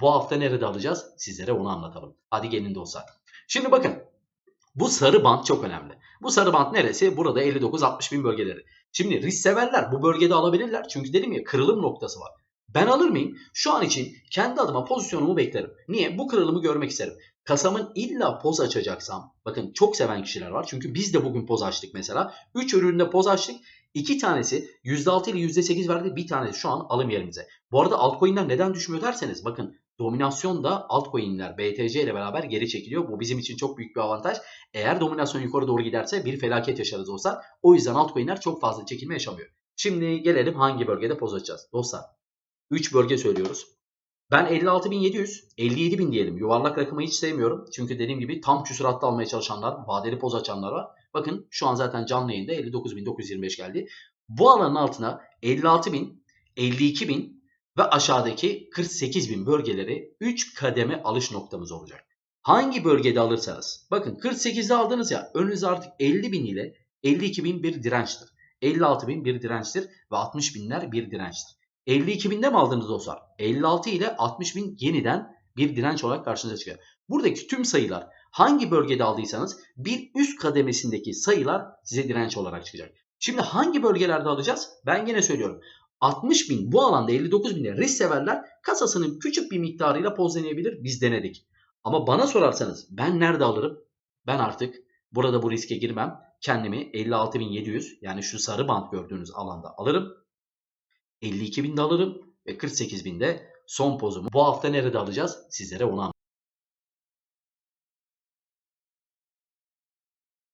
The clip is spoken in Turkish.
Bu hafta nerede alacağız? Sizlere onu anlatalım. Hadi gelin dostlar. Şimdi bakın. Bu sarı bant çok önemli. Bu sarı bant neresi? Burada 59-60 bin bölgeleri. Şimdi risk severler bu bölgede alabilirler. Çünkü dedim ya kırılım noktası var. Ben alır mıyım? Şu an için kendi adıma pozisyonumu beklerim. Niye? Bu kırılımı görmek isterim. Kasamın illa poz açacaksam, bakın çok seven kişiler var. Çünkü biz de bugün poz açtık mesela. 3 üründe poz açtık. 2 tanesi %6 ile %8 verdi. Bir tanesi şu an alım yerimize. Bu arada altcoin'ler neden düşmüyor derseniz bakın dominasyon da altcoin'ler BTC ile beraber geri çekiliyor. Bu bizim için çok büyük bir avantaj. Eğer dominasyon yukarı doğru giderse bir felaket yaşarız dostlar. O yüzden altcoin'ler çok fazla çekilme yaşamıyor. Şimdi gelelim hangi bölgede poz açacağız. Dostlar 3 bölge söylüyoruz. Ben 56.700, 57.000 diyelim. Yuvarlak rakamı hiç sevmiyorum. Çünkü dediğim gibi tam küsuratta almaya çalışanlar, vadeli poz açanlar var. Bakın şu an zaten canlı yayında 59.925 geldi. Bu alanın altına 56.000, 52.000 ve aşağıdaki 48.000 bölgeleri 3 kademe alış noktamız olacak. Hangi bölgede alırsanız. Bakın 48'de aldınız ya önünüzde artık 50.000 ile 52.000 bir dirençtir. 56.000 bir dirençtir ve 60.000'ler bir dirençtir. 52 binde mi aldınız dostlar? 56 ile 60 bin yeniden bir direnç olarak karşınıza çıkıyor. Buradaki tüm sayılar hangi bölgede aldıysanız bir üst kademesindeki sayılar size direnç olarak çıkacak. Şimdi hangi bölgelerde alacağız? Ben yine söylüyorum. 60 bin bu alanda 59 binde risk severler kasasının küçük bir miktarıyla pozlanabilir. Biz denedik. Ama bana sorarsanız ben nerede alırım? Ben artık burada bu riske girmem. Kendimi 56.700 yani şu sarı bant gördüğünüz alanda alırım. 52 binde alırım ve 48 binde son pozumu bu hafta nerede alacağız? Sizlere onu.